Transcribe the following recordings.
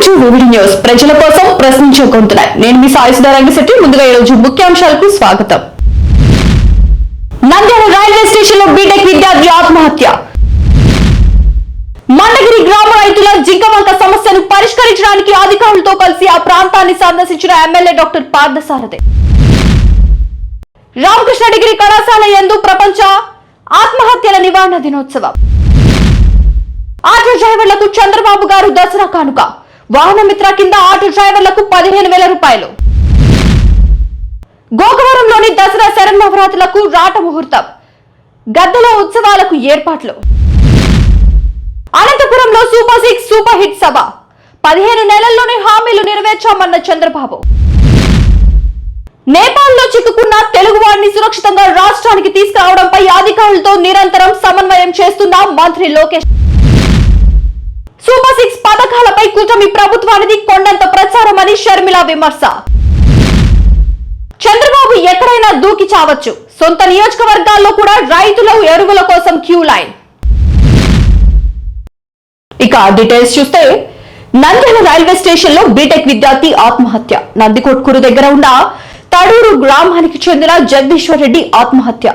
Welcome to VVD news ప్రజల కోసం ప్రశ్నించే గొంతున. నేను మీ సాయిసుధా రంగశెట్టి. ముందుగా ఈరోజు రోజు ముఖ్యాంశాలకు స్వాగతం. నంద్యాల రైల్వే స్టేషన్లో బీటెక్ విద్యార్థి ఆత్మహత్య. మండగిరి గ్రామ రైతుల జింకవంక సమస్యను పరిష్కరించడానికి అధికారులతో కలిసి ఆ ప్రాంతాన్ని సందర్శించిన MLA doctor Parthasarathi. Ramakrishna degree కళాశాల యందు ప్రపంచ ఆత్మహత్యల నివారణ దినోత్సవం. ఆటో డ్రైవర్లకు చంద్రబాబు గారు దసరా కానుక. వాహన మిత్ర కింద ఆటో డ్రైవర్లకు పదిహేను వేల రూపాయలు. గోకవరంలోని దసరా శరన్నవరాత్రులకు రాట ముహూర్తం. గద్దెల ఉత్సవాలకు ఏర్పాట్లు. అనంతపురంలో సూపర్ సిక్స్ సూపర్ హిట్ సభ. పదిహేను నెలల్లోనే హామీలు నెరవేర్చామన్న చంద్రబాబు. నేపాల్లో చిక్కుకున్న తెలుగువారిని సురక్షితంగా రాష్ట్రానికి తీసుకురావడంపై అధికారులతో నిరంతరం సమన్వయం చేస్తున్న మంత్రి లోకేష్. సూపర్ సిక్స్ పథకాలపై కూటమి ప్రభుత్వానికి కొండంత ప్రచారం అని షర్మిల విమర్శ. చంద్రబాబు ఎక్కడైనా దూకి చావచ్చు. సొంత నియోజకవర్గాల్లో కూడా రైతుల ఎరువుల కోసం క్యూ లైన్. ఇక డీటెయిల్స్ చూస్తే నంద్యాల రైల్వే స్టేషన్లో బీటెక్ విద్యార్థి ఆత్మహత్య. నందికొట్కూరు దగ్గర ఉన్న తడూరు గ్రామానికి చెందిన జగదీశ్వర్ రెడ్డి ఆత్మహత్య.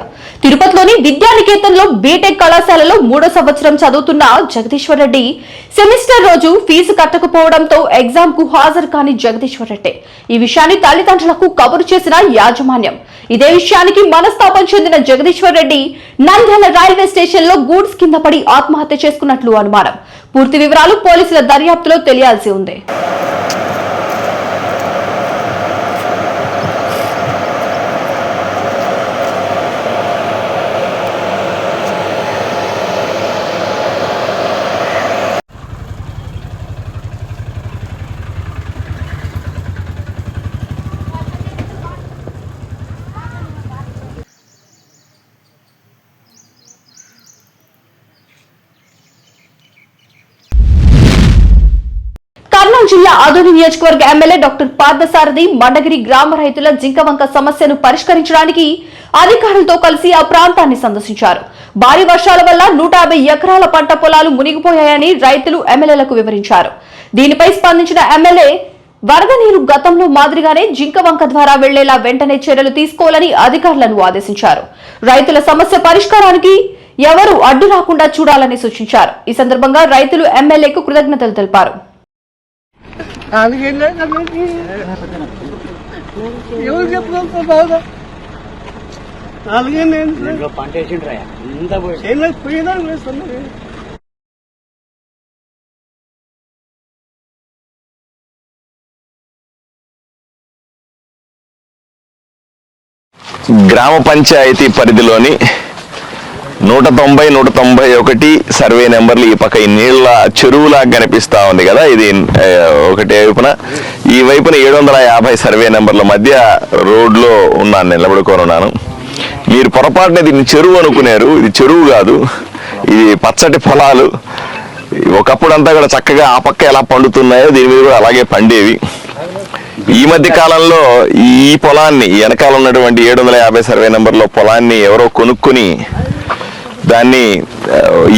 తిరుపతిలోని విద్యానికేతన్లో బీటెక్ కళాశాలలో మూడో సంవత్సరం చదువుతున్న జగదీశ్వర్ రెడ్డి సెమిస్టర్ రోజు ఫీజు కట్టకపోవడంతో ఎగ్జామ్కు హాజరు కాని జగదీశ్వర్ రెడ్డి. ఈ విషయాన్ని తల్లిదండ్రులకు కబురు చేసిన యాజమాన్యం. ఇదే విషయానికి మనస్తాపం చెందిన జగదీశ్వర్ రెడ్డి నంద్యాల రైల్వే స్టేషన్లో గూడ్స్ కింద పడి ఆత్మహత్య చేసుకున్నట్లు అనుమానం. పూర్తి వివరాలు పోలీసుల దర్యాప్తులో తెలియాల్సి ఉంది కర్నూలు జిల్లా ఆదోని నియోజకవర్గ ఎమ్మెల్యే డాక్టర్ పార్థసారథి మండగిరి గ్రామ రైతుల జింకవంక సమస్యను పరిష్కరించడానికి అధికారులతో కలిసి ఆ ప్రాంతాన్ని సందర్శించారు. భారీ వర్షాల వల్ల నూట యాభై ఎకరాల పంట పొలాలు మునిగిపోయాయని రైతులు ఎమ్మెల్యేలకు వివరించారు. దీనిపై స్పందించిన ఎమ్మెల్యే వరద నీరు గతంలో మాదిరిగానే జింకవంక ద్వారా వెళ్ళేలా వెంటనే చర్యలు తీసుకోవాలని అధికారులను ఆదేశించారు. రైతుల సమస్య పరిష్కారానికి ఎవరు అడ్డు రాకుండా చూడాలని సూచించారు. ఈ సందర్భంగా రైతులు ఎమ్మెల్యేకు కృతజ్ఞతలు తెలిపారు. ఎవరు అలాగే నేను పంట వేసిండ్రా ఇంత గ్రామ పంచాయతీ పరిధిలోని నూట తొంభై నూట తొంభై ఒకటి సర్వే నెంబర్లు ఈ పక్క ఈ నీళ్ళ చెరువులా కనిపిస్తూ ఉంది కదా ఇది ఒకటి వైపున. ఈ వైపున ఏడు వందల యాభై సర్వే నెంబర్ల మధ్య రోడ్లో ఉన్నాను నిలబడుకోనున్నాను. మీరు పొరపాటున దీన్ని చెరువు అనుకున్నారు ఇది చెరువు కాదు ఇది పచ్చటి పొలాలు. ఒకప్పుడు అంతా కూడా చక్కగా ఆ పక్క ఎలా పండుతున్నాయో దీని మీద కూడా అలాగే పండేవి. ఈ మధ్య కాలంలో ఈ పొలాన్ని వెనకాల ఉన్నటువంటి ఏడు వందల యాభై సర్వే నెంబర్లో పొలాన్ని ఎవరో కొనుక్కుని దాన్ని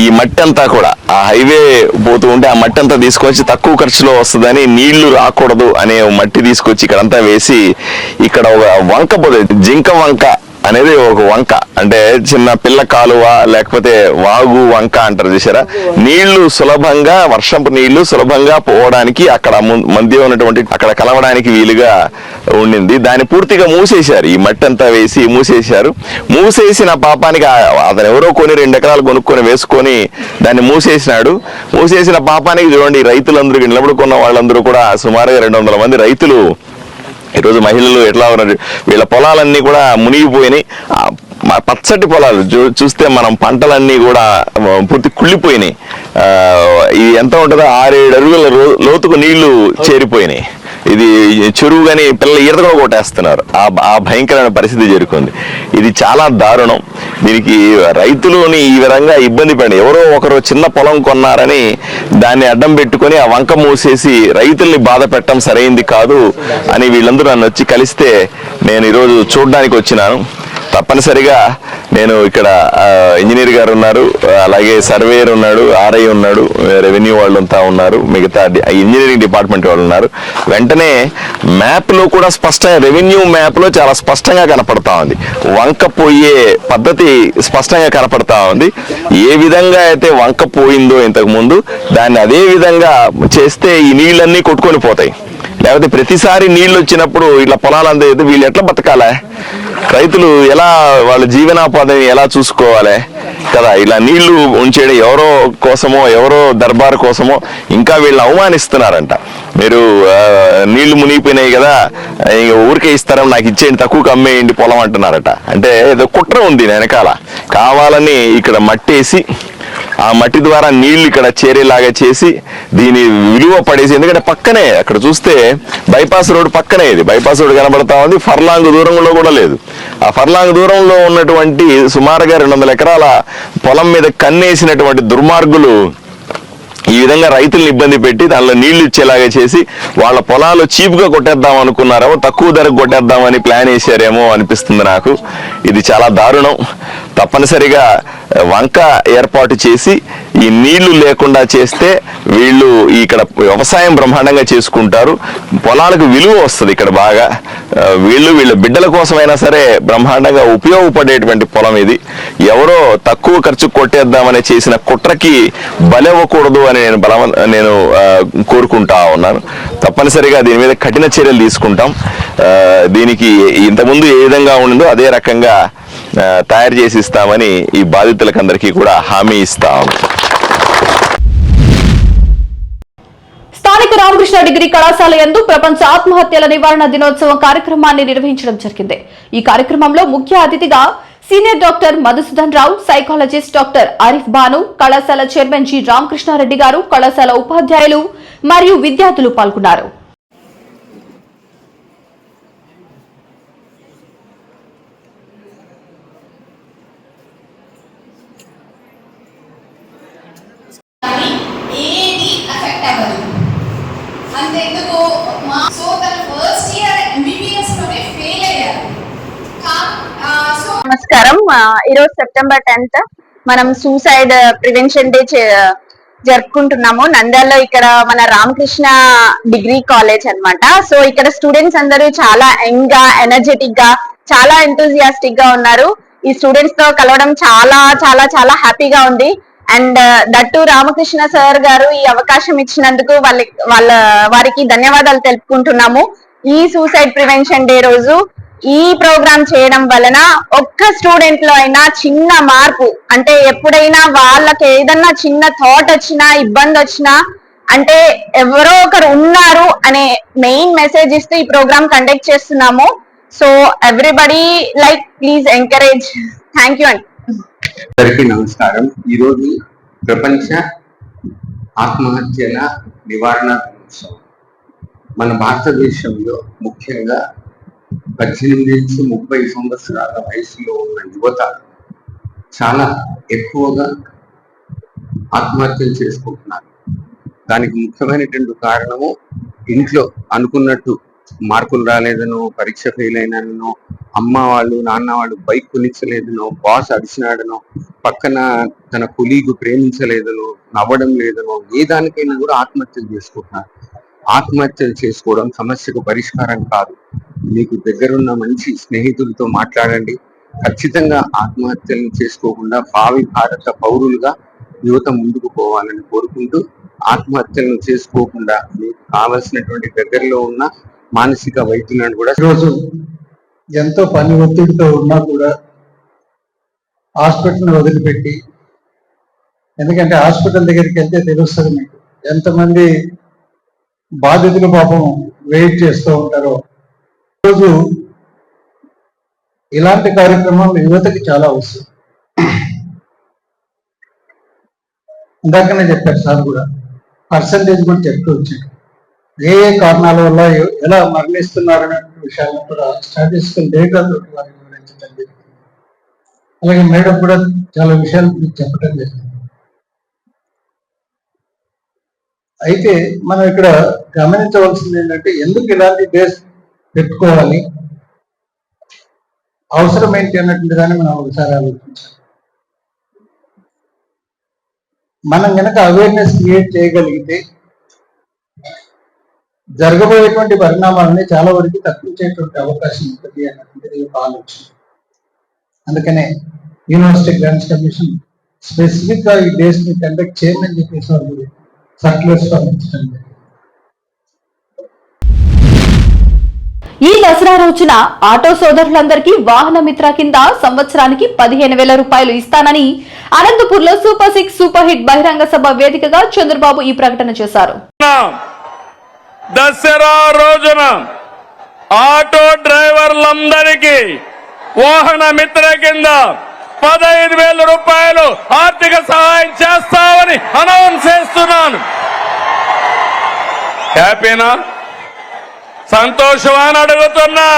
ఈ మట్టి అంతా కూడా ఆ హైవే పోతూ ఉంటే ఆ మట్టి అంతా తీసుకొచ్చి తక్కువ ఖర్చులో వస్తుందని నీళ్ళు రాకూడదు అనే మట్టి తీసుకొచ్చి ఇక్కడంతా వేసి ఇక్కడ ఒక వంక పోతుంది జింక వంక. అనేది ఒక వంక. అంటే చిన్న పిల్ల కాలువ లేకపోతే వాగు వంక అంటారు చూసారా? నీళ్ళు సులభంగా వర్షపు నీళ్ళు సులభంగా పోవడానికి అక్కడ ము- మధ్య ఉన్నటువంటి అక్కడ కలవడానికి వీలుగా ఉండింది. దాన్ని పూర్తిగా మూసేశారు. ఈ మట్టి అంతా వేసి మూసేశారు. మూసేసిన పాపానికి అతను ఎవరో కొని రెండు ఎకరాలు కొనుక్కొని వేసుకొని దాన్ని మూసేసినాడు. మూసేసిన పాపానికి చూడండి రైతులందరికీ రైతులందరూ నిలబడుకున్న వాళ్ళందరూ కూడా సుమారుగా రెండు వందల మంది రైతులు ఈరోజు మహిళలు ఎట్లా ఉన్నారు? వీళ్ళ పొలాలన్నీ కూడా మునిగిపోయినాయి. పచ్చటి పొలాలు చూస్తే మనం పంటలన్నీ కూడా పూర్తి కుళ్ళిపోయినాయి. ఆ, ఇది ఎంత ఉంటుందో ఆరేడు అడుగుల లోతుకు నీళ్ళు చేరిపోయినాయి. ఇది చెరువు కానీ పిల్లలు ఈత కూడా కొట్టేస్తున్నారు. ఆ ఆ భయంకరమైన పరిస్థితి చేరుకుంది ఇది చాలా దారుణం. దీనికి రైతులని ఈ విధంగా ఇబ్బంది పడి ఎవరో ఒకరు చిన్న పొలం కొన్నారని దాన్ని అడ్డం పెట్టుకొని ఆ వంక మూసేసి రైతుల్ని బాధ పెట్టడం సరైంది కాదు అని వీళ్ళందరూ నన్ను వచ్చి కలిస్తే నేను ఈరోజు చూడడానికి వచ్చినాను. తప్పనిసరిగా నేను ఇక్కడ ఇంజనీర్ గారు ఉన్నారు అలాగే సర్వేయర్ ఉన్నాడు ఆర్ఐ ఉన్నాడు రెవెన్యూ వాళ్ళు అంతా ఉన్నారు మిగతా ఇంజనీరింగ్ డిపార్ట్మెంట్ వాళ్ళు ఉన్నారు. వెంటనే మ్యాప్లో కూడా స్పష్టంగా రెవెన్యూ మ్యాప్లో చాలా స్పష్టంగా కనపడతా ఉంది. వంక పోయే పద్ధతి స్పష్టంగా కనపడతా ఉంది. ఏ విధంగా అయితే వంక పోయిందో ఇంతకుముందు దాన్ని అదే విధంగా చేస్తే ఈ నీళ్ళన్నీ కొట్టుకొని పోతాయి. లేకపోతే ప్రతిసారి నీళ్ళు వచ్చినప్పుడు ఇట్లా పొలాలు అందేది వీళ్ళు ఎట్లా బతకాలే? రైతులు ఎలా వాళ్ళ జీవనోపాధిని ఎలా చూసుకోవాలి? కదా ఇలా నీళ్ళు ఉంచేయడం ఎవరో కోసమో ఎవరో దర్బార్ కోసమో ఇంకా వీళ్ళు అవమానిస్తున్నారంట. మీరు నీళ్ళు మునిగిపోయినాయి కదా ఇంక ఊరికే ఇస్తారని నాకు ఇచ్చేయండి తక్కువ అమ్మేయండి పొలం అంటున్నారట. అంటే ఏదో కుట్ర ఉంది వెనకాల. కావాలని ఇక్కడ మట్టేసి ఆ మట్టి ద్వారా నీళ్ళు ఇక్కడ చేరేలాగా చేసి దీని విలువ పడేసి ఎందుకంటే పక్కనే అక్కడ చూస్తే బైపాస్ రోడ్ పక్కనే ఇది. బైపాస్ రోడ్ కనబడతా ఉంది. ఫర్లాంగ్ దూరంలో కూడా లేదు. ఆ ఫర్లాంగ్ దూరంలో ఉన్నటువంటి సుమారుగా రెండు వందల ఎకరాల పొలం మీద కన్నేసినటువంటి దుర్మార్గులు ఈ విధంగా రైతులను ఇబ్బంది పెట్టి దానిలో నీళ్ళు ఇచ్చేలాగా చేసి వాళ్ళ పొలాలు చీప్గా కొట్టేద్దాం అనుకున్నారేమో తక్కువ ధరకు కొట్టేద్దామని ప్లాన్ వేసారేమో అనిపిస్తుంది నాకు. ఇది చాలా దారుణం. తప్పనిసరిగా వంక ఏర్పాటు చేసి ఈ నీళ్ళు లేకుండా చేస్తే వీళ్ళు ఇక్కడ వ్యవసాయం బ్రహ్మాండంగా చేసుకుంటారు. పొలాలకు విలువ వస్తుంది ఇక్కడ బాగా. వీళ్ళు వీళ్ళ బిడ్డల కోసమైనా సరే బ్రహ్మాండంగా ఉపయోగపడేటువంటి పొలం ఇది. ఎవరో తక్కువ ఖర్చు కొట్టేద్దామని చేసిన కుట్రకి బలవ్వకూడదు అని నేను బలవ నేను కోరుకుంటా ఉన్నాను. తప్పనిసరిగా దీని మీద కఠిన చర్యలు తీసుకుంటాం. దీనికి ఇంతకుముందు ఏ విధంగా ఉండిందో అదే రకంగా తయారు చేసి ఇస్తామని ఈ బాధితులకందరికీ కూడా హామీ ఇస్తాం. స్థానిక రామకృష్ణ డిగ్రీ కళాశాల యందు ప్రపంచ ఆత్మహత్యల నివారణ దినోత్సవం కార్యక్రమాన్ని నిర్వహించడం జరిగింది. ఈ కార్యక్రమంలో ముఖ్య అతిథిగా senior doctor Madhusudan Rao psychologist doctor Arif Banu కళాశాల చైర్మన్ జి రామకృష్ణారెడ్డి గారు కళాశాల ఉపాధ్యాయులు మరియు విద్యార్థులు పాల్గొన్నారు కానీ ఏది అఫెక్ట్ అవ్వదు అంతెందుకు మా సో తన ఫస్ట్ ఇయర్ ఎంబీబీఎస్లోనే ఫెయిల్ అయ్యారు కా- ఆ, సో నమస్కారం. ఈరోజు సెప్టెంబర్ టెన్త్. మనం సూసైడ్ ప్రివెన్షన్ డే జరుపుకుంటున్నాము. నంద్యాలలో ఇక్కడ మన రామకృష్ణ డిగ్రీ కాలేజ్ అన్నమాట. సో ఇక్కడ స్టూడెంట్స్ అందరూ చాలా యంగ్గా ఎనర్జెటిక్గా చాలా ఎంతూజియాస్టిక్గా ఉన్నారు. ఈ స్టూడెంట్స్తో కలవడం చాలా చాలా చాలా హ్యాపీగా ఉంది. అండ్ దట్టు రామకృష్ణ సార్ గారు ఈ అవకాశం ఇచ్చినందుకు వాళ్ళ వాళ్ళ వారికి ధన్యవాదాలు తెలుపుకుంటున్నాము. ఈ సూసైడ్ ప్రివెన్షన్ డే రోజు ఈ ప్రోగ్రామ్ చేయడం వలన ఒక్క స్టూడెంట్లో అయినా చిన్న మార్పు అంటే ఎప్పుడైనా వాళ్ళకి ఏదన్నా చిన్న థాట్ వచ్చినా ఇబ్బంది వచ్చినా అంటే ఎవరో ఒకరు ఉన్నారు అనే మెయిన్ మెసేజ్ ఇస్తూ ఈ ప్రోగ్రామ్ కండక్ట్ చేస్తున్నాము. So everybody like please encourage thank you అండి. అందరికీ నమస్కారం. ఈరోజు ప్రపంచ ఆత్మహత్యల నివారణ దినోత్సవం. మన భారతదేశంలో ముఖ్యంగా పద్దెనిమిది నుంచి ముప్పై సంవత్సరాల వయసులో ఉన్న యువత చాలా ఎక్కువగా ఆత్మహత్యలు చేసుకుంటున్నారు. దానికి ముఖ్యమైనటువంటి కారణము ఇంట్లో అనుకున్నట్టు మార్కులు రాలేదనో పరీక్ష ఫెయిల్ అయినానో అమ్మ వాళ్ళు నాన్న వాళ్ళు బైక్ కొనిచ్చలేదనో బాస్ అడిచినాడనో పక్కన తన కొలీగు ప్రేమించలేదనో నవ్వడం లేదనో ఏ దానికైనా కూడా ఆత్మహత్యలు చేసుకుంటున్నారు. ఆత్మహత్యలు చేసుకోవడం సమస్యకు పరిష్కారం కాదు. మీకు దగ్గరున్న మంచి స్నేహితులతో మాట్లాడండి. ఖచ్చితంగా ఆత్మహత్యలను చేసుకోకుండా భావి భారత పౌరులుగా యువత ముందుకు పోవాలని కోరుకుంటూ ఆత్మహత్యలను చేసుకోకుండా మీకు కావలసినటువంటి దగ్గరలో ఉన్న మానసిక వైద్యులను కూడా ఈరోజు ఎంతో పని ఒత్తిడితో ఉన్నా కూడా హాస్పిటల్ని వదిలిపెట్టి ఎందుకంటే హాస్పిటల్ దగ్గరికి వెళ్తే తెలుస్తుంది మీకు. ఎంతమంది బాధితులు పాపం వెయిట్ చేస్తూ ఉంటారో. ఈరోజు ఇలాంటి కార్యక్రమాలు యువతకి చాలా అవసరం. ఇందాకనే చెప్పారు సార్ కూడా. పర్సంటేజ్ కూడా చెప్తూ వచ్చాడు ఏ ఏ కారణాల వల్ల ఎలా మరణిస్తున్నారనే విషయాలను కూడా స్టాటిస్టికల్ డేటా తోటి వారికి వివరించడం జరిగింది అలాగే మేడం కూడా చాలా విషయాలు మీకు చెప్పడం జరిగింది. అయితే మనం ఇక్కడ గమనించవలసింది ఏంటంటే ఎందుకు ఇలాంటి డేస్ పెట్టుకోవాలి? అవసరం ఏంటి అన్నటువంటి దాన్ని మనం ఒకసారి ఆలోచించాలి. మనం కనుక అవేర్నెస్ క్రియేట్ చేయగలిగితే జరగబోయేటువంటి పరిణామాలని చాలా వరకు తప్పించేటువంటి అవకాశం ఉంటుంది అన్నటువంటిది ఒక ఆలోచన. అందుకనే యూనివర్సిటీ గ్రాంట్స్ కమిషన్ స్పెసిఫిక్గా ఈ డేస్ని కండక్ట్ చేయమని చెప్పేసి వాళ్ళు సర్క్యులర్స్ పంపించడం జరిగింది ఈ దసరా రోజున ఆటో సోదరులందరికీ వాహన మిత్ర కింద సంవత్సరానికి పదిహేను వేల రూపాయలు ఇస్తానని అనంతపూర్లో సూపర్ సిక్స్ సూపర్ హిట్ బహిరంగ సభ వేదికగా చంద్రబాబు ఈ ప్రకటన చేశారు. దసరా రోజున ఆటో డ్రైవర్లందరికీ వాహన మిత్ర కింద పదహైదు వేల రూపాయలు ఆర్థిక సహాయం చేస్తామని అనౌన్స్ చేస్తున్నాను. హ్యాపీనా? సంతోషమా అడుగుతున్నా.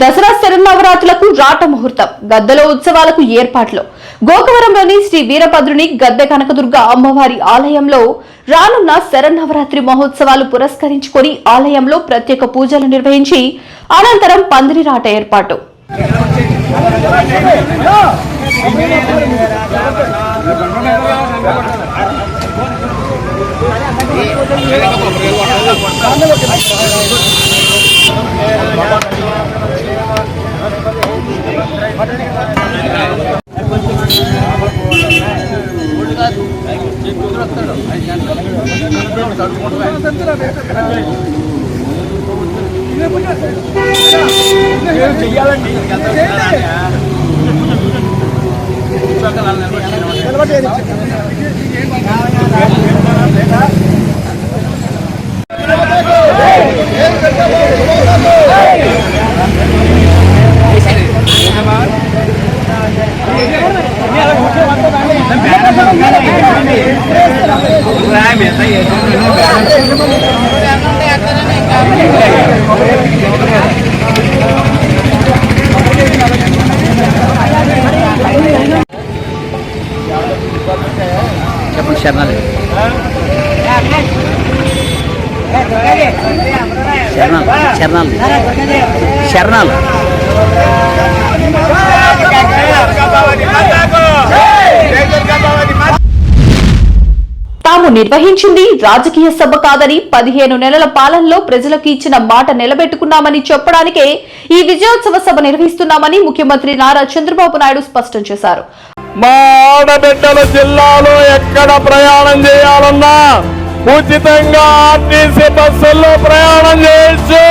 దసరా శరన్నవరాత్రులకు రాట ముహూర్తం గద్దెలో ఉత్సవాలకు ఏర్పాట్లు. గోకవరంలోని శ్రీ వీరభద్రుని గద్దె కనకదుర్గ అమ్మవారి ఆలయంలో రానున్న శరన్నవరాత్రి మహోత్సవాలు పురస్కరించుకొని ఆలయంలో ప్రత్యేక పూజలు నిర్వహించి అనంతరం పందిరి రాట ఏర్పాటు. తడుచుకుంటున్నాయి Rame, tá aí, tá aí. చెప్పండి శరణాలు శరణాలు శరణాలు శరణాలు నిర్వహించింది రాజకీయ సభ కాదని పదిహేను నెలల పాలనలో ప్రజలకు ఇచ్చిన మాట నిలబెట్టుకున్నామని చెప్పడానికే ఈ విజయోత్సవ సభ నిర్వహిస్తున్నామని ముఖ్యమంత్రి నారా చంద్రబాబు నాయుడు స్పష్టం చేశారు. మా ఆడబిడ్డల జిల్లాలో ఎక్కడ ప్రయాణం చేయాలన్నా ఉచితంగా ఆర్టీసీ బస్సుల్లో ప్రయాణం చేయొచ్చు.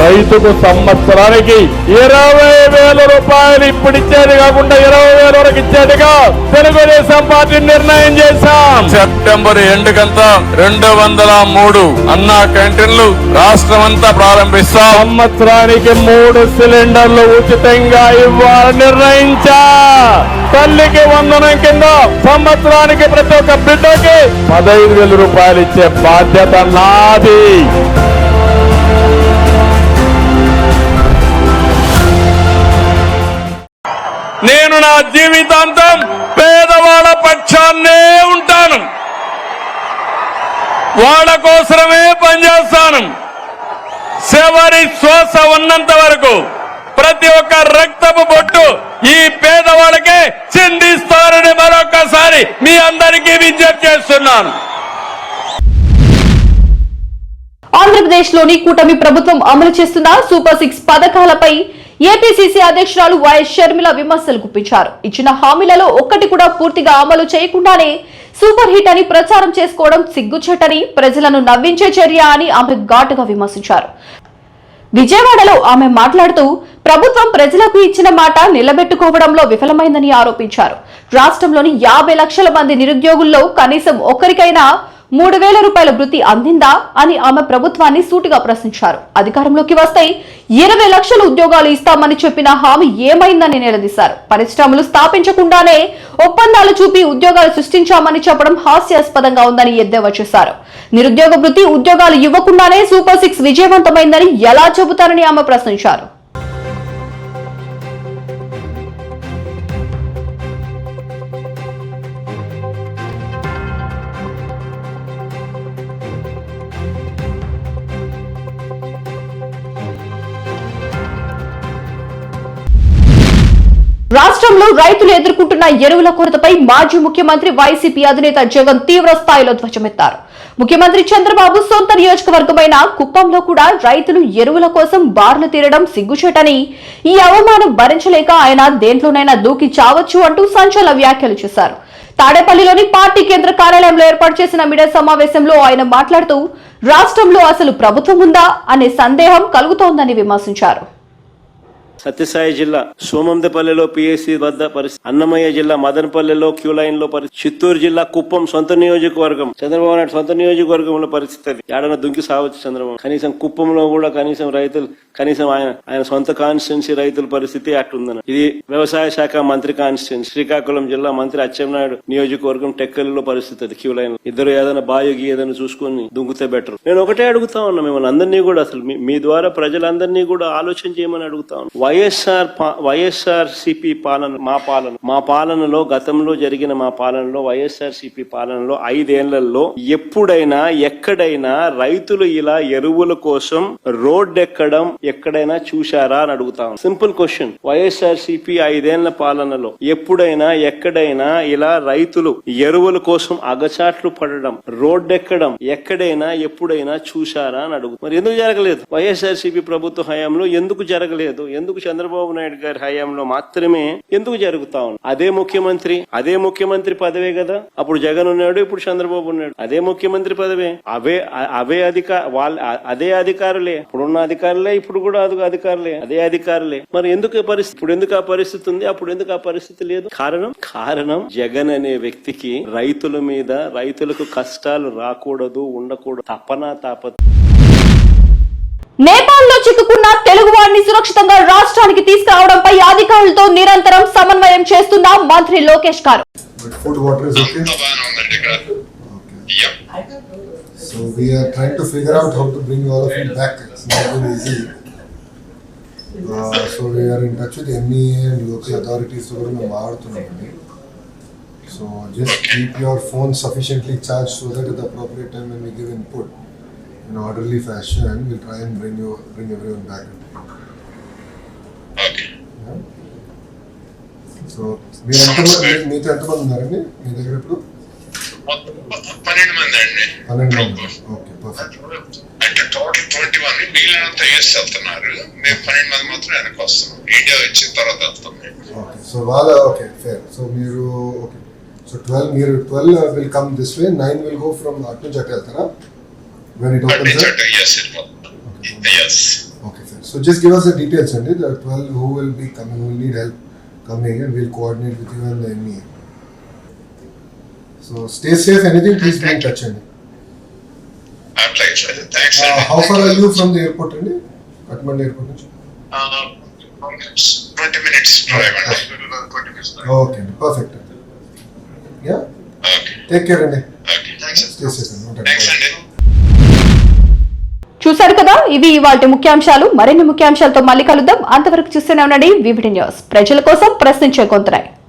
రైతుకు సంవత్సరానికి ఇరవై వేల రూపాయలు ఇప్పుడు ఇచ్చేది కాకుండా ఇరవై వేల వరకు ఇచ్చేట్టుగా తెలుగుదేశం పార్టీ నిర్ణయం చేశాం. సెప్టెంబర్ ఎండుకంతా రెండు వందల మూడు అన్నా క్యాంటీన్లు రాష్ట్రం అంతా ప్రారంభిస్తాం. సంవత్సరానికి మూడు సిలిండర్లు ఉచితంగా ఇవ్వాలని నిర్ణయించా. తల్లికి వందనం కింద సంవత్సరానికి ప్రతి ఒక్క బిడ్డకి పదహైదు వేల రూపాయలు ఇచ్చే బాధ్యత నాది. నేను నా జీవితాంతం పేదవాళ్ళ పక్షాన్నే ఉంటాను. వాళ్ళ కోసమే పనిచేస్తాను. చివరి శ్వాస ఉన్నంత వరకు ప్రతి ఒక్క రక్తపు బొట్టు ఈ పేదవాళ్ళకే చిందిస్తారని మరొకసారి మీ అందరికీ విజ్ఞప్తి చేస్తున్నాను. ఆంధ్రప్రదేశ్లోని కూటమి ప్రభుత్వం అమలు చేస్తున్న సూపర్ సిక్స్ పథకాలపై ఏపీసీసీ అధ్యక్షురాలు వైఎస్ షర్మిల విమర్శలు గుప్పించారు. ఇచ్చిన హామీలలో ఒక్కటి కూడా పూర్తిగా అమలు చేయకుండానే సూపర్ హిట్ అని ప్రచారం చేసుకోవడం సిగ్గుచేటని ప్రజలను నవ్వించే చర్య అని ఆమె ఘాటుగా విమర్శించారు. విజయవాడలో ఆమె మాట్లాడుతూ ప్రభుత్వం ప్రజలకు ఇచ్చిన మాట నిలబెట్టుకోవడంలో విఫలమైందని ఆరోపించారు. రాష్ట్రంలోని యాభై లక్షల మంది నిరుద్యోగుల్లో కనీసం ఒక్కరికైనా మూడు వేల రూపాయల వృత్తి అందిందా అని ఆమె ప్రభుత్వాన్ని సూటిగా ప్రశ్నించారు. అధికారంలోకి వస్తే ఇరవై లక్షల ఉద్యోగాలు ఇస్తామని చెప్పిన హామీ ఏమైందని నిలదీశారు. పరిశ్రమలు స్థాపించకుండానే ఒప్పందాలు చూపి ఉద్యోగాలు సృష్టించామని చెప్పడం హాస్యాస్పదంగా ఉందని ఎద్దేవా చేశారు. నిరుద్యోగ వృత్తి ఉద్యోగాలు ఇవ్వకుండానే సూపర్ సిక్స్ విజయవంతమైందని ఎలా చెబుతారని ఆమె ప్రశ్నించారు. రాష్ట్రంలో రైతులు ఎదుర్కొంటున్న ఎరువుల కొరతపై మాజీ ముఖ్యమంత్రి వైసీపీ అధినేత జగన్ తీవ్ర స్థాయిలో ధ్వజమెత్తారు. ముఖ్యమంత్రి చంద్రబాబు సొంత నియోజకవర్గమైన కుప్పంలో కూడా రైతులు ఎరువుల కోసం బార్లు తీరడం సిగ్గుచేటని ఈ అవమానం భరించలేక ఆయన దేంట్లోనైనా దూకి చావచ్చు అంటూ సంచలన వ్యాఖ్యలు చేశారు. తాడేపల్లిలోని పార్టీ కేంద్ర కార్యాలయంలో ఏర్పాటు చేసిన మీడియా సమావేశంలో ఆయన మాట్లాడుతూ రాష్ట్రంలో అసలు ప్రభుత్వం ఉందా? అనే సందేహం కలుగుతోందని విమర్శించారు. సత్యసాయి జిల్లా సోమందపల్లిలో పిఎస్సి వద్ద పరిస్థితి. అన్నమయ్య జిల్లా మదనపల్లిలో క్యూ లైన్లో పరిస్థితి. చిత్తూరు జిల్లా కుప్పం సొంత నియోజకవర్గం. చంద్రబాబు నాయుడు సొంత నియోజకవర్గంలో పరిస్థితి అది. ఏడన దుంకి సావచ్చు చంద్రబాబు. కనీసం కుప్పంలో కూడా కనీసం రైతులు కనీసం ఆయన ఆయన సొంత కాన్స్టిట్యున్సీ రైతుల పరిస్థితి అట్లుందని ఇది వ్యవసాయ శాఖ మంత్రి కాన్స్టిట్యున్సీ. శ్రీకాకుళం జిల్లా మంత్రి అచ్చెన్నాయుడు నియోజకవర్గం టెక్కలిలో పరిస్థితి అది క్యూ లైన్ ఇద్దరు ఏదైనా బాయోగి ఏదైనా చూసుకొని దుంకుతే బెటర్. నేను ఒకటే అడుగుతా ఉన్నా మిమ్మల్ని అందరినీ కూడా అసలు మీ- ద్వారా ప్రజలందరినీ కూడా ఆలోచన చేయమని అడుగుతా ఉన్నాను వైఎస్ఆర్ వైఎస్ఆర్ సిపి పాలన మా పాలన. మా పాలనలో గతంలో జరిగిన మా పాలనలో వైఎస్ఆర్ సిపి పాలనలో ఐదేళ్ళలో ఎప్పుడైనా ఎక్కడైనా రైతులు ఇలా ఎరువుల కోసం రోడ్ ఎక్కడం ఎక్కడైనా చూశారా అని అడుగుతాం సింపుల్ క్వశ్చన్. వైఎస్ఆర్ సిపి ఐదేళ్ళ పాలనలో ఎప్పుడైనా ఎక్కడైనా ఇలా రైతులు ఎరువుల కోసం అగచాట్లు పడడం రోడ్ ఎక్కడం ఎక్కడైనా ఎప్పుడైనా చూశారా అని అడుగు. మరి ఎందుకు జరగలేదు? వైఎస్ఆర్ సిపి ప్రభుత్వ హయాంలో ఎందుకు జరగలేదు? ఎందుకు చంద్రబాబు నాయుడు గారి హయాంలో మాత్రమే ఎందుకు జరుగుతా ఉంది? అదే ముఖ్యమంత్రి అదే ముఖ్యమంత్రి పదవే కదా? అప్పుడు జగన్ ఉన్నాడు ఇప్పుడు చంద్రబాబు ఉన్నాడు. అదే ముఖ్యమంత్రి పదవే. అవే అవే అధికార వాళ్ళ అదే అధికారులే. ఇప్పుడున్న అధికారులే ఇప్పుడు కూడా అది అధికారులే. అదే అధికారులే. మరి ఎందుకు పరిస్థితి? ఇప్పుడు ఎందుకు ఆ పరిస్థితి ఉంది? అప్పుడు ఎందుకు ఆ పరిస్థితి లేదు? కారణం? కారణం జగన్ అనే వ్యక్తికి రైతుల మీద రైతులకు కష్టాలు రాకూడదు ఉండకూడదు తపన తాప నేపాల్లో చిక్కుకున్న తెలుగు వారిని సురక్షితంగా రాష్ట్రానికి తీసుకురావడంపై అధికారులతో నిరంతరం సమన్వయం చేస్తున్న మంత్రి లోకేష్ గారు. So we are trying to figure out how to bring all of you back. It's not been easy. Uh, so we are in touch with MEA and local authorities to మేము మాట్లాడుతున్నామండి So just keep your phone sufficiently charged so that at the appropriate time when we give input in orderly fashion, we'll try and bring you, bring everyone back. Yeah? So మీరు ఎంతమంది మీతో ఎంతమంది ఉన్నారండి? మీ దగ్గర ఇప్పుడు? పన్నెండు మంది అండి. పన్నెండు మంది. ఓకే పర్ఫెక్ట్ అంటే టోటల్ ట్వంటీ వన్ మిగిలిన యూఎస్ వెళ్తున్నారు. మేము పన్నెండు మంది మాత్రం వెనక్కి వస్తున్నాం. ఇండియా వచ్చిన తర్వాత వెళ్తాం ఓకే సో వాళ్ళ ఓకే ఫేర్ సో మీరు ఓకే సో ట్వెల్వ్ మీరు twelve will come this way nine will go from అటు నుంచి వెళ్తారా when it opens up? Yes, it will. Okay. Yes. Okay, sir. So just give us the details, Sandy, the 12 who will be coming, who will need help coming, and we'll coordinate with you and the MEA. So stay safe, anything, please be in touch, Sandy. I'm trying, sir. Thanks, sir. Uh, how far are you from the airport, Sandy? Kathmandu airport? Sandy? Uh, 20 minutes drive. Okay. 20 minutes. Okay, perfect. Yeah? Okay. Take care, Andy. Okay, thanks. Stay safe. Thanks, Andy. చూశారు కదా? ఇవి ఇవాళ ముఖ్యాంశాలు. మరిన్ని ముఖ్యాంశాలతో మళ్ళీ కలుద్దాం. అంతవరకు చూస్తూనే ఉండండి. VVD news. ప్రజల కోసం ప్రశ్నించే కొంతరాయి